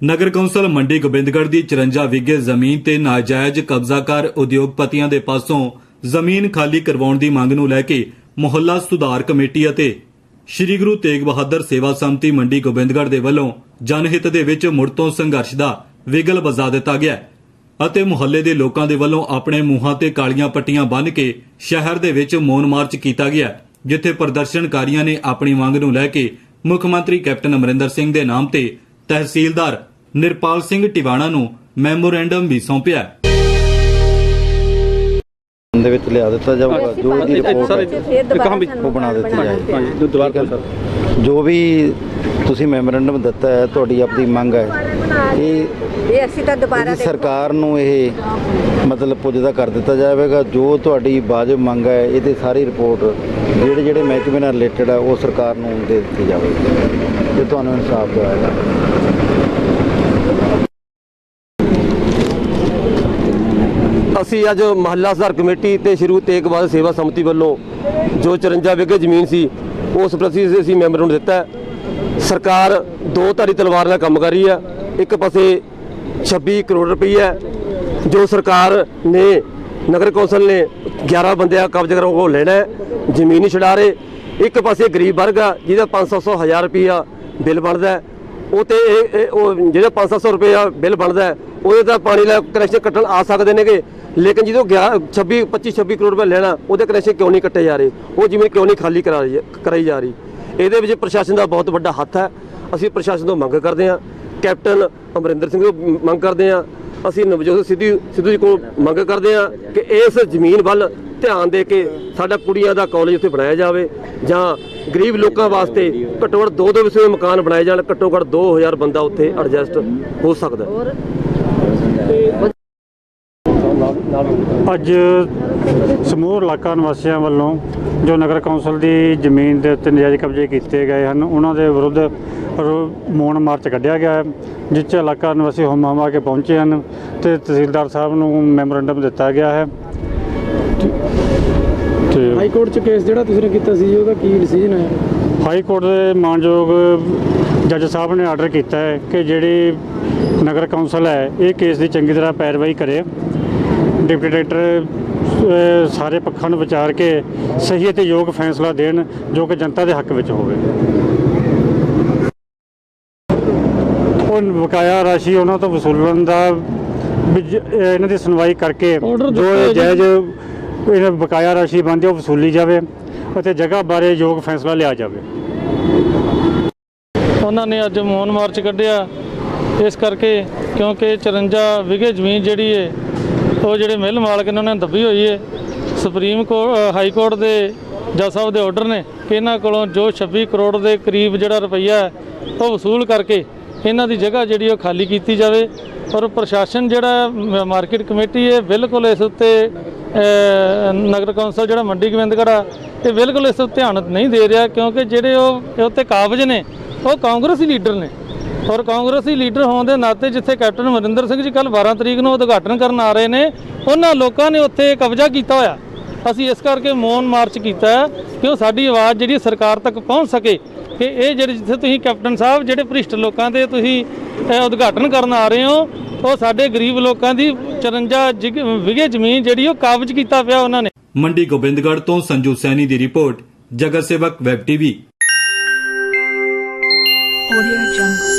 ਨਗਰ council Mandi Gobindgarh ਦੀ 54 ਵਿਗੇ ਜ਼ਮੀਨ ਤੇ ਨਾਜਾਇਜ਼ ਕਬਜ਼ਾ ਕਰ ਉਦਯੋਗਪਤੀਆਂ ਦੇ ਪਾਸੋਂ ਜ਼ਮੀਨ ਖਾਲੀ ਕਰਵਾਉਣ ਦੀ ਮੰਗ ਨੂੰ ਲੈ ਕੇ ਮੁਹੱਲਾ ਸੁਧਾਰ ਕਮੇਟੀ ਅਤੇ ਸ਼੍ਰੀ ਗੁਰੂ ਤੇਗ ਬਹਾਦਰ ਸੇਵਾ ਸੰਮਤੀ ਮੰਡੀ ਗੋਬਿੰਦਗੜ੍ਹ ਦੇ ਵੱਲੋਂ ਜਨਹਿਤ ਦੇ ਵਿੱਚ ਮੁੜ ਤੋਂ ਸੰਘਰਸ਼ ਦਾ ਵਿਗਲ ਵਜਾ ਦਿੱਤਾ ਗਿਆ ਅਤੇ ਮੁਹੱਲੇ ਦੇ ਲੋਕਾਂ ਦੇ ਵੱਲੋਂ ਆਪਣੇ ਮੂੰਹਾਂ ਤੇ ਕਾਲੀਆਂ ਪੱਟੀਆਂ ਬੰਨ੍ਹ ਕੇ ਸ਼ਹਿਰ ਦੇ ਵਿੱਚ ਮੌਨ ਮਾਰਚ ਕੀਤਾ ਗਿਆ ਜਿੱਥੇ ਪ੍ਰਦਰਸ਼ਨਕਾਰੀਆਂ ਨੇ ਆਪਣੀ ਮੰਗ ਨੂੰ ਲੈ ਕੇ ਮੁੱਖ ਮੰਤਰੀ ਕੈਪਟਨ ਅਮਰਿੰਦਰ ਸਿੰਘ ਦੇ ਨਾਮ ਤੇ ਤਹਿਸੀਲਦਾਰ ਨਿਰਪਾਲ ਸਿੰਘ ਟਿਵਾਣਾ ਨੂੰ ਮੈਮੋਰੈਂਡਮ ਵੀ ਸੌਂਪਿਆ। ਦੇ ਵਿੱਚ ਲਿਆ ਦਿੱਤਾ ਜਾਊਗਾ ਜੋ ਇਹਦੀ ਰਿਪੋਰਟ ਹੈ ਫਿਰ ਦੁਬਾਰਾ ਉਹ ਬਣਾ ਦਿੱਤੀ ਜਾਏਗੀ। ਜਾਏਗੀ। ਦੁਬਾਰਾ ਸਰ। ਜੋ ਵੀ ਤੁਸੀਂ ਮੈਮੋਰੈਂਡਮ ਦਿੱਤਾ ਹੈ ਤੁਹਾਡੀ ਆਪਣੀ ਮੰਗ ਹੈ। ਇਹ ਇਹ ਅਸੀਂ ਤਾਂ ਦੁਬਾਰਾ ਇਹਦੀ ਸਰਕਾਰ ਨੂੰ ਇਹ ਮਤਲਬ ਪੁੱਜਦਾ ਕਰ ਦਿੱਤਾ ਜਾਵੇਗਾ। ਜੋ ਤੁਹਾਡੀ ਵਾਜਬ ਮੰਗ ਹੈ ਇਹਦੀ ਸਾਰੀ ਰਿਪੋਰਟ ਜਿਹੜੇ ਜਿਹੜੇ ਮਹਿਕਮੇ ਨਾਲ ਰਿਲੇਟਡ ਹੈ ਉਹ ਸਰਕਾਰ ਨੂੰ ਦੇ ਦਿੱਤੀ ਜਾਵੇਗੀ। ਤੇ ਤੁਹਾਨੂੰ ਇਨਸਾਫ ਦਿਵਾਏਗਾ। ਅਸੀਂ ਅੱਜ ਮਹੱਲਾ ਸੁਧਾਰ ਕਮੇਟੀ ਤੇ ਸ਼੍ਰੀ ਗੁਰੂ ਤੇਗ ਬਹਾਦਰ ਸੇਵਾ ਸਮਿਤੀ ਵੱਲੋਂ ਜੋ 54 ਵਿਗੇ ਜ਼ਮੀਨ ਸੀ, ਉਸ ਪ੍ਰਤੀ ਅਸੀਂ ਮੈਂਬਰ ਨੂੰ ਦਿੱਤਾ ਸਰਕਾਰ ਦੋ ਧਾਰੀ ਤਲਵਾਰ ਨਾਲ ਕੰਮ ਕਰ ਰਹੀ ਹੈ। ਇੱਕ ਪਾਸੇ 26 ਕਰੋੜ ਰੁਪਈਆ ਜੋ ਸਰਕਾਰ ਨੇ ਨਗਰ ਕੌਂਸਲ ਨੇ 11 ਬੰਦਿਆਂ ਕਬਜ਼ਾ ਕਰਨ ਉਹ ਲੈਣਾ ਜ਼ਮੀਨ ਨਹੀਂ ਛਡਾ ਰਹੇ। ਇੱਕ ਪਾਸੇ ਗਰੀਬ ਵਰਗ ਆ, ਜਿਹਦਾ 500 1000 ਰੁਪਈਆ ਬਿੱਲ ਬਣਦਾ ਉਹ ਤੇ ਇਹ- ਉਹ ਜਿਹੜਾ 500 ਰੁਪਈਆ ਬਿੱਲ ਬਣਦਾ ਉਹਦੇ ਤਾਂ ਪਾਣੀ ਦਾ ਕਨੈਕਸ਼ਨ ਕੱਟਣ ਆ ਸਕਦੇ ਨੇਗੇ। ਲੇਕਿਨ ਜਦੋਂ 26 25 26 ਕਰੋੜ ਰੁਪਏ ਲੈਣਾ, ਉਹਦੇ ਕਨੈਕਸ਼ਨ ਕਿਉਂ ਨਹੀਂ ਕੱਟੇ ਜਾ ਰਹੇ? ਉਹ ਜਿਵੇਂ ਕਿਉਂ ਨਹੀਂ ਖਾਲੀ ਕਰਾ ਰਹੀ ਕਰਾਈ ਜਾ ਰਹੀ। ਇਹਦੇ ਵਿੱਚ ਪ੍ਰਸ਼ਾਸਨ ਦਾ ਬਹੁਤ ਵੱਡਾ ਹੱਥ ਹੈ। ਅਸੀਂ ਪ੍ਰਸ਼ਾਸਨ ਤੋਂ ਮੰਗ ਕਰਦੇ ਹਾਂ। ਕੈਪਟਨ ਅਮਰਿੰਦਰ ਸਿੰਘ ਤੋਂ ਮੰਗ ਕਰਦੇ ਹਾਂ। ਅਸੀਂ ਨਵਜੋਤ ਸਿੱਧੂ ਸਿੱਧੂ ਜੀ ਕੋਲ ਮੰਗ ਕਰਦੇ ਹਾਂ ਕਿ ਇਸ ਜ਼ਮੀਨ ਵੱਲ ਧਿਆਨ ਦੇ ਕੇ ਸਾਡਾ ਕੁੜੀਆਂ ਦਾ ਕਾਲਜ ਉੱਥੇ ਬਣਾਇਆ ਜਾਵੇ ਜਾਂ ਗਰੀਬ ਲੋਕਾਂ ਵਾਸਤੇ ਘੱਟੋ ਘੱਟ ਦੋ ਦੋ ਵਿਸਵੇ ਮਕਾਨ ਬਣਾਏ ਜਾਣ। ਘੱਟੋ ਘੱਟ 2000 ਬੰਦਾ ਉੱਥੇ ਐਡਜਸਟ ਹੋ ਸਕਦਾ ਅੱਜ ਸਮੂਹ ਇਲਾਕਾ ਨਿਵਾਸੀਆਂ ਵੱਲੋਂ ਜੋ ਨਗਰ ਕੌਂਸਲ ਦੀ ਜ਼ਮੀਨ ਦੇ ਉੱਤੇ ਨਜਾਇਜ਼ ਕਬਜ਼ੇ ਕੀਤੇ ਗਏ ਹਨ ਉਹਨਾਂ ਦੇ ਵਿਰੁੱਧ ਮੌਨ ਮਾਰਚ ਕੱਢਿਆ ਗਿਆ ਹੈ, ਜਿਸ 'ਚ ਇਲਾਕਾ ਨਿਵਾਸੀ ਹੁਮ ਕੇ ਪਹੁੰਚੇ ਹਨ ਤੇ ਤਹਿਸੀਲਦਾਰ ਸਾਹਿਬ ਨੂੰ ਮੈਮੋਰੈਂਡਮ ਦਿੱਤਾ ਗਿਆ ਹੈ। ਤੇ ਹਾਈ ਕੋਰਟ ਚ ਕੇਸ ਜਿਹੜਾ ਤੁਸੀਂ ਨੇ ਕੀਤਾ ਸੀ ਉਹਦਾ ਕੀ ਡਿਸੀਜਨ ਹੈ? ਹਾਈ ਕੋਰਟ ਦੇ ਮਾਨਯੋਗ ਜੱਜ ਸਾਹਿਬ ਨੇ ਆਰਡਰ ਕੀਤਾ ਹੈ ਕਿ ਜਿਹੜੀ ਨਗਰ ਕੌਂਸਲ ਹੈ ਇਹ ਕੇਸ ਦੀ ਚੰਗੀ ਤਰ੍ਹਾਂ ਪੈਰਵਾਈ ਕਰੇ। ਡਿਪਟੀ ਡਾਇਰੈਕਟਰ ਸਾਰੇ ਪੱਖਾਂ ਨੂੰ ਵਿਚਾਰ ਕੇ ਸਹੀ ਅਤੇ ਯੋਗ ਫੈਸਲਾ ਦੇਣ ਜੋ ਕਿ ਜਨਤਾ ਦੇ ਹੱਕ ਵਿੱਚ ਹੋਵੇ। ਉਹ ਬਕਾਇਆ ਰਾਸ਼ੀ ਉਹਨਾਂ ਤੋਂ ਵਸੂਲਣ ਦਾ ਇਹਨਾਂ ਦੀ ਸੁਣਵਾਈ ਕਰਕੇ ਜੋ। ਜਾਇਜ਼ ਇਹਨਾਂ ਬਕਾਇਆ ਰਾਸ਼ੀ ਬਣਦੀ ਹੈ ਉਹ ਵਸੂਲੀ ਜਾਵੇ ਅਤੇ ਜਗ੍ਹਾ ਬਾਰੇ ਯੋਗ ਫੈਸਲਾ ਲਿਆ ਜਾਵੇ। ਉਹਨਾਂ ਨੇ ਅੱਜ ਮੌਨ ਮਾਰਚ ਕੱਢਿਆ। ਇਸ ਕਰਕੇ ਕਿਉਂਕਿ 54 ਵਿਗੇ ਜ਼ਮੀਨ ਜਿਹੜੀ ਹੈ ਉਹ ਜਿਹੜੇ ਮਿੱਲ ਮਾਲਕ ਨੇ, ਉਹਨਾਂ ਨੇ ਦੱਬੀ ਹੋਈ ਹੈ ਸੁਪਰੀਮ ਕੋਰਟ ਹਾਈ ਕੋਰਟ ਦੇ ਜੱਜ ਸਾਹਿਬ ਦੇ ਆਰਡਰ ਨੇ ਕਿ ਇਹਨਾਂ ਕੋਲੋਂ ਜੋ 26 ਕਰੋੜ ਦੇ ਕਰੀਬ ਜਿਹੜਾ ਰੁਪਈਆ ਉਹ ਵਸੂਲ ਕਰਕੇ ਇਹਨਾਂ ਦੀ ਜਗ੍ਹਾ ਜਿਹੜੀ ਉਹ ਖਾਲੀ ਕੀਤੀ ਜਾਵੇ। ਔਰ ਪ੍ਰਸ਼ਾਸਨ ਜਿਹੜਾ ਮਾਰਕੀਟ ਕਮੇਟੀ ਹੈ ਬਿਲਕੁਲ ਇਸ ਉੱਤੇ ਨਗਰ ਕੌਂਸਲ ਜਿਹੜਾ ਮੰਡੀ ਗੋਬਿੰਦਗੜ੍ਹ ਆ, ਇਹ ਬਿਲਕੁਲ ਇਸ ਉੱਤੇ ਧਿਆਨ ਨਹੀਂ ਦੇ ਰਿਹਾ ਕਿਉਂਕਿ ਜਿਹੜੇ ਉਹ ਉੱਤੇ ਕਾਬਜ ਨੇ, ਉਹ ਕਾਂਗਰਸੀ ਲੀਡਰ ਨੇ। ਔਰ ਕਾਂਗਰਸੀ ਲੀਡਰ ਹੋਣ ਦੇ ਨਾਤੇ ਜਿੱਥੇ ਕੈਪਟਨ ਅਮਰਿੰਦਰ ਸਿੰਘ ਜੀ ਕੱਲ 12 ਤਰੀਕ ਨੂੰ ਉਦਘਾਟਨ ਕਰਨ ਆ ਰਹੇ ਨੇ ਉਹਨਾਂ ਲੋਕਾਂ ਨੇ ਉੱਥੇ ਕਬਜ਼ਾ ਕੀਤਾ ਹੋਇਆ। ਅਸੀਂ ਇਸ ਕਰਕੇ ਮੌਨ ਮਾਰਚ ਕੀਤਾ ਹੈ ਕਿ ਉਹ ਸਾਡੀ ਆਵਾਜ਼ ਜਿਹੜੀ ਸਰਕਾਰ ਤੱਕ ਪਹੁੰਚ ਸਕੇ ਕਿ ਇਹ ਜਿਹੜੇ ਜਿੱਥੇ ਤੁਸੀਂ ਕੈਪਟਨ ਸਾਹਿਬ ਜਿਹੜੇ ਭ੍ਰਿਸ਼ਟ ਲੋਕਾਂ ਦੇ ਤੁਸੀਂ ਉਦਘਾਟਨ ਕਰਨ ਆ ਰਹੇ ਹੋ ਉਹ ਸਾਡੇ ਗਰੀਬ ਲੋਕਾਂ ਦੀ 54 ਜਿਗ- ਵਿਗੇ ਜ਼ਮੀਨ ਜਿਹੜੀ ਉਹ ਕਾਬਜ਼ ਕੀਤਾ ਪਿਆ ਉਹਨਾਂ ਨੇ। ਮੰਡੀ ਗੋਬਿੰਦਗੜ੍ਹ ਤੋਂ ਸੰਜੂ ਸੈਣੀ ਦੀ ਰਿਪੋਰਟ ਜਗਤ ਸੇਵਕ ਵੈਬ ਟੀਵੀ। Audio Jungle.